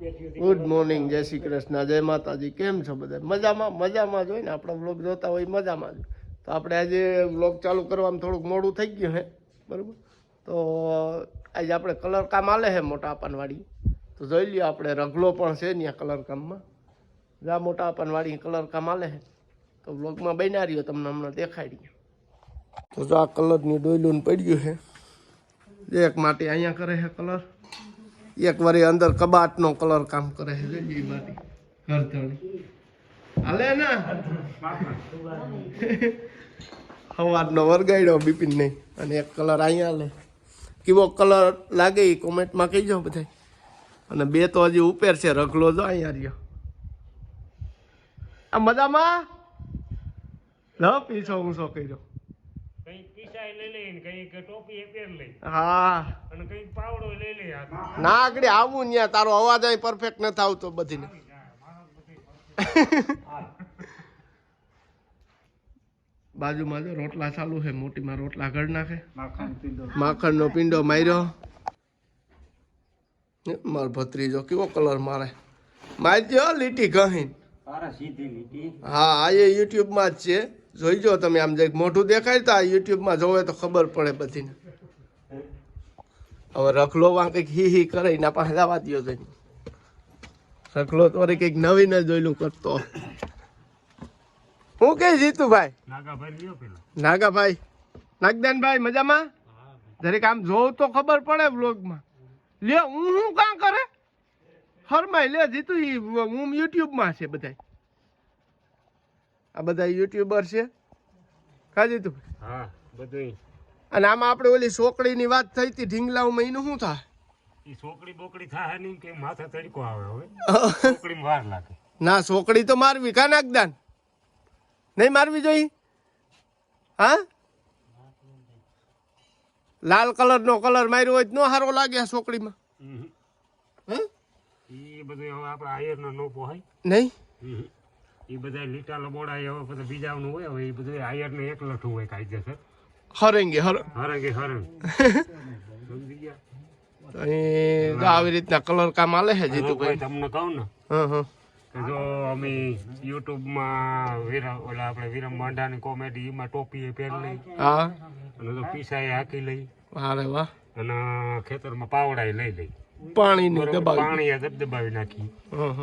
Good morning જય શ્રી કૃષ્ણ, જય માતાજી, કેમ છો બધા? મજામાં મજામાં જ હોય ને, આપણા વ્લોગ જોતા હોય મજામાં જ તો આપણે આજે વ્લોગ ચાલુ કરવામાં થોડુંક મોડું થઈ ગયું હે, બરાબર? તો આજે આપણે કલર કામ આલે છે મોટા આપનવાડી તો જોઈ લ્યો, આપણે રગલો પણ છે ત્યાં કલર કામમાં. જા, મોટા આપનવાડી કલર કામ આલે છે તો વ્લોગમાં બન્યા રહ્યો, તમને હમણાં દેખાડી તો જો આ કલરની ડોયલું પડ્યું છે એક માટે અહીંયા કરે છે કલર એક વારી અંદર કબાટનો કલર કામ કરે છે. હાલે ને? સવારનો વરગાડ્યો બિપિન નહીં. અને એક કલર અહીંયા લે કેવો કલર લાગે એ કોમેન્ટમાં કહીજો બધા અને બે તો હજી ઉપેર છે રગલો જો અહીંયા રહ્યો. આ મજામાં? લ પીછો શો કર્યો. કંઈક લઈ લઈ કંઈક ટોપી પહેર લઈ હા. અને કંઈક પાવડો લઈ લઈ ના આગળ આવું ત્યાં તારો અવાજ અહીં પરફેક્ટ નથી આવતો બધીને. બાજુમાં જો રોટલા ચાલુ છે મોટીમાં રોટલા ઘડ નાખે. માખણનો પિંડો માર્યો. ને મારો ભત્રીજો કેવો કલર મારે? મારજો લીટી ગહીન. હા આ યુટ્યુબ યુટ્યુબમાં જ છે. જોઈજો તમે આમ જઈ મોઢું દેખાય તો આ યુટ્યુબમાં જોવે તો ખબર પડે બધીને. હવે રખલો વાં કંઈક હી હી કરે એના પાસે લાવા દ્યો જઈને. રખલો તો કંઈક નવીન જ જોયેલું કરતો. હું કે જીતુભાઈ? નાગાભાઈ નાગદાનભાઈ મજામાં? દરેક આમ જોઉં તો ખબર પડે વ્લોગમાં. લે હું શું કાં કરે? હરમાય લે જીતુ હું યુટ્યુબમાં છે બધા આ બધા યુટ્યુબર છે? કાજી તું. હા બધું અને આમાં આપણે ઓલી સોકડીની વાત થઈ હતી ઢીંગલાઓમાં મહિનો શું થાય? ઈ છોકરી બોકડી થાય નહીં કે માથા તડકો આવે હવે છોકરીમાં વાર લાગે. ના સોકડી તો મારવી. કા નાગદાન? નહીં મારવી જોઈ? હા? લાલ કલર નો કલર માર્યો હોય તો નો સારો લાગે સોકડીમાં. હે? ઈ બધું હવે આપણે આયરના નો પોહાય નહીં? ઈ બધા લીટા લબોડા હવે બધા બીજાનું હોય હવે એ બધું આયરને એક લઠું હોય કાયદેસર હરેંગે હર હરંગે હરંગ. સમજી ગયા? અહીં આવી રીતના કલર કામ આલે છે જીતુભાઈ? તમને કહું ને હા હા. કે જો અમે યુટ્યુબમાં વીરા ઓલા આપણે વિરમ માંડાની કોમેડી એમાં ટોપી પહેરી લઈ. હા. અને તો પીસાએ હાકી લઈ. અરે વાહ. અને ખેતરમાં પાવડાએ લઈ લઈ. પાણીની દબાવી. પાણી દબાવી નાખી.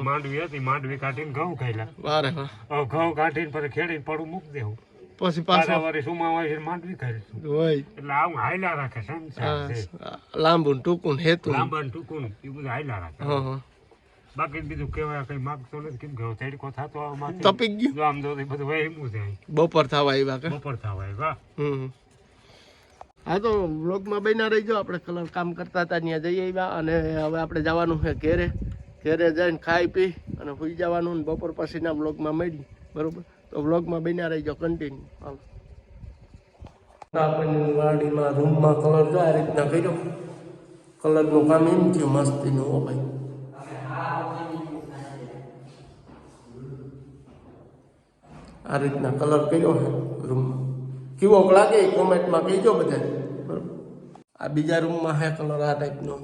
માંડવી હતી માંડવી કાઢીને ઘઉં ખાયલા. વારે વાહ. ઘઉં કાઢીને પછી ખેડીને પડું મૂકી દેવું. પછી પાછા? વારે સુમા હોય છે માંડવી ખાઈ હોય એટલે આવું હાયલા રાખે સમજાય લાંબુ ટૂંકું હેતું. લાંબા ટૂંકું એ બધું હાયલા રાખે. બાકી બીજું કહેવાય કઈ માગતો નથી કેમ ગયો તડકો થતો તપી ગયું. આમ જો બધું વહેમું છે બપોર થવા આવ્યા બપોર થવા આવ્યા. હમ. હા, તો વ્લોગમાં બન્યા રહીજો. આપણે કલર કામ કરતા હતા, ત્યાં જઈ આવ્યા અને હવે આપણે જવાનું છે ઘેરે. ઘેરે જઈને ખાઈ પી અને સુઈ જવાનું ને બપોર પછીના વ્લોગમાં મળી. બરાબર? તો વ્લોગમાં બન્યા રહીજો કન્ટિન્યુ હાલો. આપણને વાડીમાં રૂમમાં કલર જો આ રીતના કર્યો. કલરનું કામ એમ થયું મસ્તીનું હો ભાઈ. આ રીતના કલર કર્યો છે રૂમમાં કેવો લાગે કોમેન્ટમાં કહેજો બધા આ બીજા રૂમમાં હે કલર આ ટાઈપનો.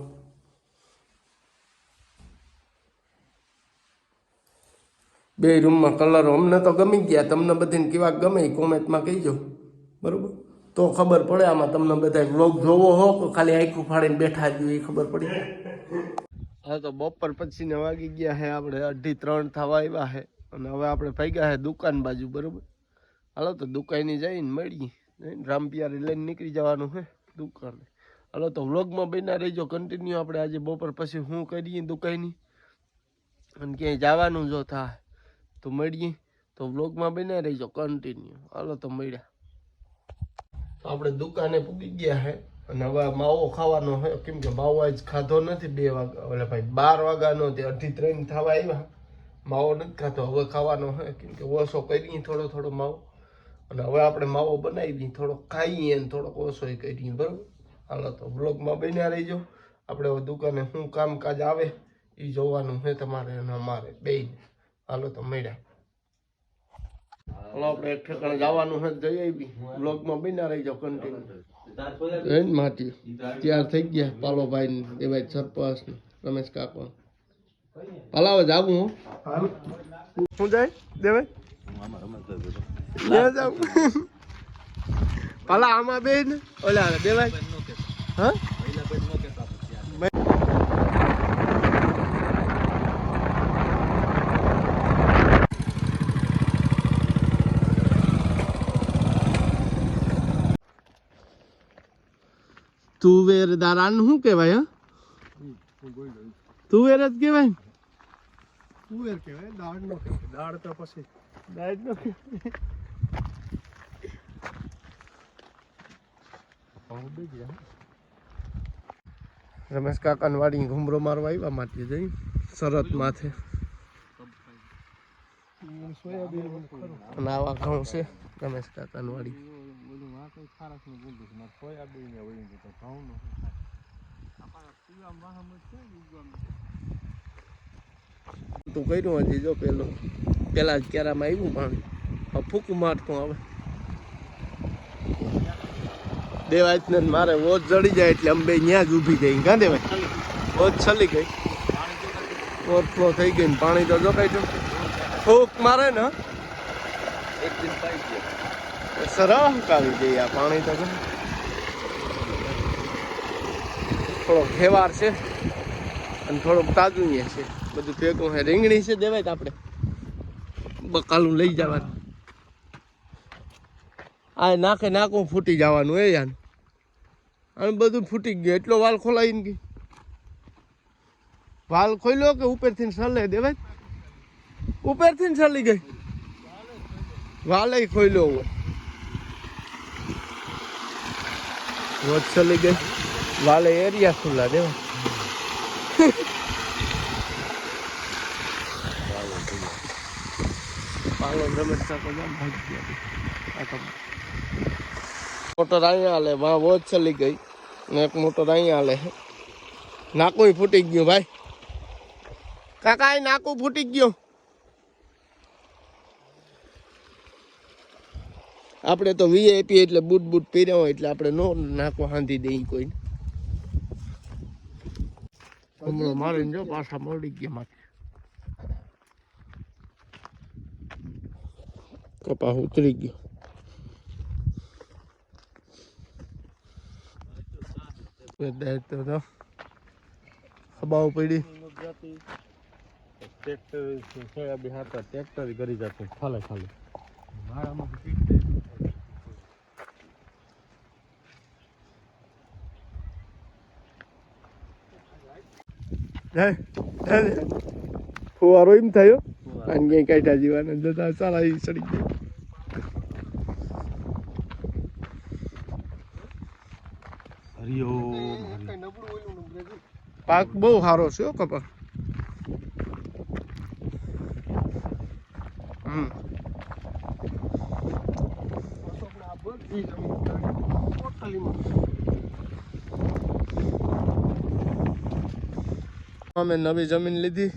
બે રૂમમાં કલર. અમને તો ગમી ગયા. તમને બધાને કેવા ગમે એ કોમેન્ટમાં કહીજો. બરોબર? તો ખબર પડે આમાં તમને બધા વ્લોગ જોવો હો કે ખાલી આખું ફાડીને બેઠા જ એ ખબર પડી હા, તો બપોર પછી ને વાગી ગયા હે આપણે. અઢી ત્રણ થવા આવ્યા હે. અને હવે આપણે ભાગ્યા હે દુકાન બાજુ, બરોબર? હાલો, તો દુકાને જઈને મળીએ. રામપિયારી લઈને નીકળી જવાનું હે દુકાને. હાલો તો વ્લોગમાં બન્યા રહીજો કન્ટિન્યુ આપણે આજે બપોર પછી શું કરીએ દુકાનની? અને ક્યાંય જવાનું જો થાય તો મળીએ. તો વ્લોગમાં બન્યા રહીજો કન્ટિન્યુ હાલો તો મળ્યા. આપણે દુકાને પૂગી ગયા છે અને હવે માવો ખાવાનો હોય કેમ કે માવો આજ ખાધો નથી બે વાગ્યા ઓલા ભાઈ, બાર વાગ્યાનો તે અઢી ત્રણ થવા આવ્યા. માવો નથી ખાતો હવે ખાવાનો હોય કેમ કે ઓછો કરીએ થોડો થોડો માવો. અને હવે આપણે માવો બનાવી થોડોક ખાઈએ અને થોડોક ઓછો કરીએ, બરાબર? હાલો તો બ્લોગમાં બન્યા રહીજો. આપણે દુકાને શું કામકાજ આવે એ જોવાનું છે તમારે અને અમારે બે હાલો તો મળ્યા. હાલો આપણે એક ઠેકાણે જવાનું છે જઈ આવી બ્લોગમાં બન્યા રહીજો કન્ટિન્યુ એન માટી તૈયાર થઈ ગયા પાલોભાઈ ને દેવાય સરપંચ રમેશ કાકો. પાલાવ જાવું હું. હું જાય? દેવાય? પાલા આમાં બે ને ઓલા દેવાય? હા? તુવેર દારાન શું કહેવાય હા? તુવેર જ કહેવાય? તુવેર કહેવાય દાળ નો દાળ તો પછી. દાળ નો કહેવાય. રમેશ કાકાની વાડી ઘુમરો મારવા આવ્યા માટે જઈ શરત માથે. આવા ઘઉં છે રમેશ કાકાનવાડી તું કર્યું હજી જો પેલો. પેલા જ કેરામાં આવ્યું પાણી ફૂકું મારતું આવે દેવાય ને મારે વોચ જડી જાય એટલે અંબે ત્યાં જ ઊભી થઈ કાં દેવાય? વોચ છલી ગઈ. ઓવરફ્લો થઈ ગઈ ને પાણી તો જો થોક ફૂક મારે ને સરસ કાવી દઈએ આ પાણી તો. થોડોક ફેવાર છે અને થોડુંક તાજું છે. બધું ભેગું છે રીંગણી છે દેવાય આપણે. બકાલું લઈ જવાનું. આ નાખે નાખું ફૂટી જવાનું. એ યાર. અને બધું ફૂટી ગયું. એટલો વાલ ખોલાવીને ગઈ. વાલ ખોલ્યો કે ઉપરથી સલે દેવાય? ઉપરથી સલી ગઈ. વાલે ખોલ્યો હોય. વોચ ચલી ગઈ. વાલે એરિયા ખુલ્લા દેવા પાલો રમેશ ભાગી ગયા. આ તો મોટર અહીંયા હાલે વાં વોચ ચલી ગઈ ને એક મોટર અહીંયા હાલે નાકું ફૂટી ગયું ભાઈ. કાકા નાકું ફૂટી ગયું. આપણે તો વીઆઈપી એટલે બૂટ બૂટ પહેર્યા હોય એટલે આપણે નો નાખવા હાંધી દઈ કોઈ હમણાં મારીને જો પાછા મળી ગયા મારે. કપા ઉતરી ગયો. તો જો હબાવ પડી. ટ્રેક્ટર સોયાબીન હાથા ટ્રેક્ટર કરી ખાલે ખાલે. ફુવારો એમ થયો. અને ક્યાંય કાઢ્યા જીવાના. જતા સારા ઈ સડી ગયા. હરિઓમ કઈ નબળું ઓલું નંબર પાક બહુ સારો છે કપા હમ. અમે નવી જમીન લીધી.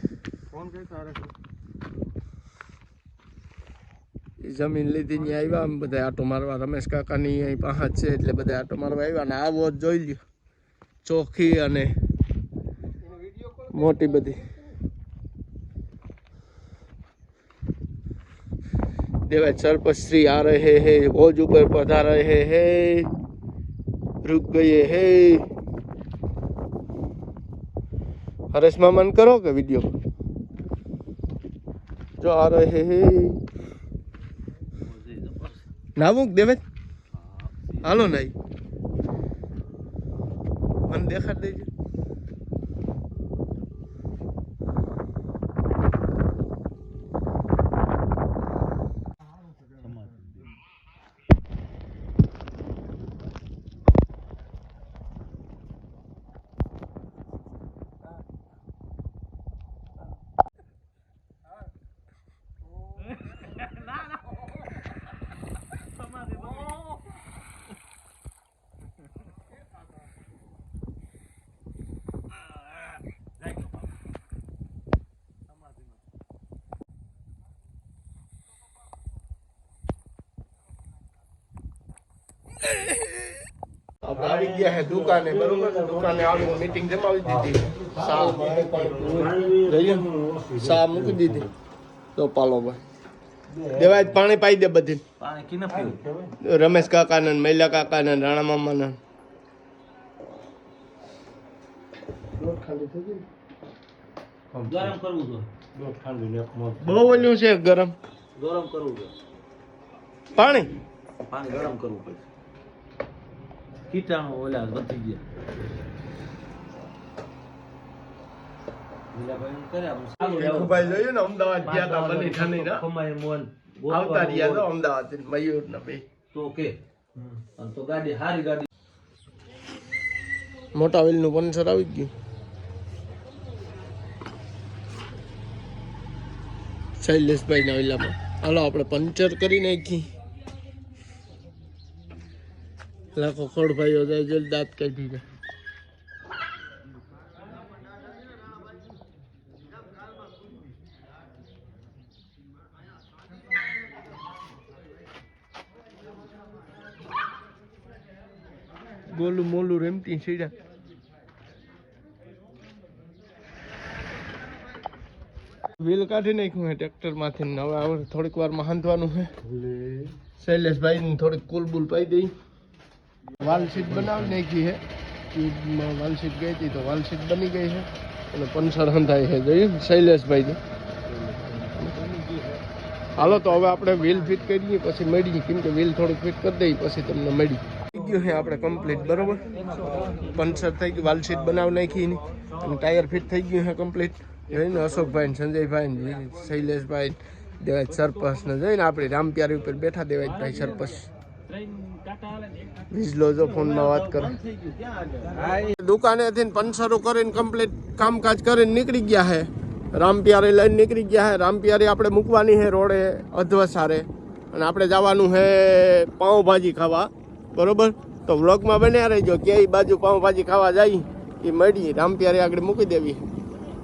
જમીન લીધી ને આવ્યા અમે બધા આટો મારવા. રમેશ કાકાની અહીં પાંચ છે એટલે બધા આટો મારવા આવ્યા ને આવો જ જોઈ લ્યો. ચોખ્ખી અને મોટી બધી. દેવાય સરપશ્રી આ રહે હે ભોજ ઉપર પધા રહે હે રૂક ગયે હે. હરેશ મામન કરો કે વીડિયો જો આ રહે હે. નામુક દેવે? હાલો નાઈ. મને દેખાડ દેજો આપણે આવી ગયા હે દુકાને બરોબર? દુકાને આવીને મીટિંગ જમાવી દીધી. સા જઈએ. સા મૂકી દીધી. તો પાલો ભાઈ. દેવાય પાણી પાઈ દે બધી પાણી કી ન પીવું. રમેશ કાકાને ને મૈલા કાકાને ને રાણા મામાને ગરમ કરવું બહુ ઓલું છે ગરમ. ગરમ કરવું પાણી? પાણી ગરમ કરવું પડે કીટાણુ ઓલા વધી ગયા લીલાભાઈ એમ કરે આપણે સારું રહેવું. ભાઈ જોયું ને અમદાવાદ ગયા હતા બની ઠંડી ના આવતા રહ્યા તો અમદાવાદ મયુર ને બે તો કે તો ગાડી હારી ગાડી મોટા વેલનું પંચર આવી ગયું શૈલેષભાઈ ના વેલામાં હાલો આપણે પંચર કરી નાખી લાખો ખોડભાઈઓ જાય જલ્દી દાંત કાઢી જાય. ગોલું મોલું રેમતી સીડા. વ્હીલ કાઢી નાખ્યું હે ટ્રેક્ટરમાંથી હવે હવે થોડીક વારમાં હાંધવાનું છે શૈલેષભાઈ થોડીક કુલ બુલ પાઈ દઈ. વાલ સીટ બનાવી નાખી છે. ટ્યુબમાં વાલ ગઈ હતી તો વાલ સીટ બની ગઈ છે. અને પંચર હંધાય છે, જોયું? શૈલેષભાઈ હાલો, તો હવે આપણે વ્હીલ ફિટ કરીએ, પછી મળીએ. કેમ કે વ્હીલ થોડુંક ફિટ કરી દઈએ, પછી તમને મળી ગયું છે આપણે કમ્પ્લીટ, બરોબર? પંચર થઈ ગયું વાલશીટ બનાવી નાખી એની. અને ટાયર ફિટ થઈ ગયું છે કમ્પ્લીટ. જોઈને અશોકભાઈ સંજયભાઈ શૈલેષભાઈ દેવાય સરપંચ ને જોઈને આપણી રામપ્યારી ઉપર બેઠા દેવાજભાઈ સરપંચ. ફોનમાં વાત કરે. દુકાનેથી પંસરો કરીને કમ્પ્લીટ કામકાજ કરીને નીકળી ગયા હે. રામપિયારે લઈને નીકળી ગયા હે. રામપિયારે આપણે મૂકવાની હે રોડે અધવસારે. અને આપણે જવાનું હે પાઉંભાજી ખાવા. બરોબર? તો વ્લોગમાં બન્યા રહેજો. ક્યાંય બાજુ પાઉંભાજી ખાવા જાય એ મળી. રામપિયારે આગળ મૂકી દેવી.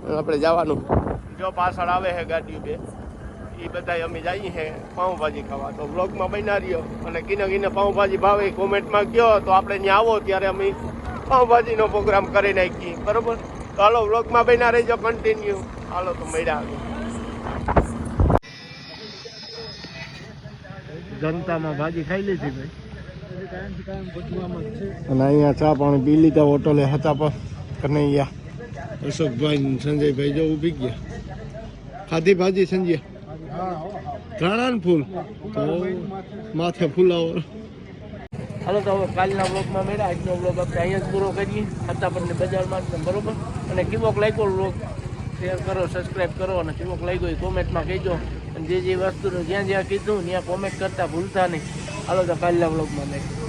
અને આપણે જવાનું. જો પાછળ આવે છે ગાડી બે. એ બધા અમે જઈએ છે પાઉંભાજી ખાવા. તો બ્લોગમાં બન્યા રહ્યો. અને કિને કિને પાઉંભાજી ભાવે કોમેન્ટમાં ગયો તો આપણે ત્યાં આવો ત્યારે અમે પાઉંભાજીનો પ્રોગ્રામ કરી નાખીએ. બરોબર? તો હાલો બ્લોગમાં બન્યા રહેજો કન્ટિન્યુ હાલો તો મળ્યા જનતામાં ભાજી ખાઈ લીધી ભાઈ. અને અહીંયા ચા પાણી પી લીધા હોટલે હતા પણ કનૈયા. અશોકભાઈ સંજયભાઈ જો ઊભી ગયા. ખાધી ભાજી સંજય? ઘણા ફૂલ? તો માથે ફૂલાવો. હાલો, તો હવે કાલના બ્લોકમાં મેળા આજનો બ્લોક આપણે અહીંયા જ પૂરો કરીએ. ખતાપરની બજારમાં બરોબર? અને કેવોક લાગ્યો બ્લોગ શેર કરો સબસ્ક્રાઈબ કરો અને કેવોક લાગ્યો એ કોમેન્ટમાં કહેજો. અને જે જે વસ્તુનું જ્યાં જ્યાં કીધું, ત્યાં કોમેન્ટ કરતા ભૂલતા નહીં. હાલો, તો કાલના બ્લોકમાં મેળા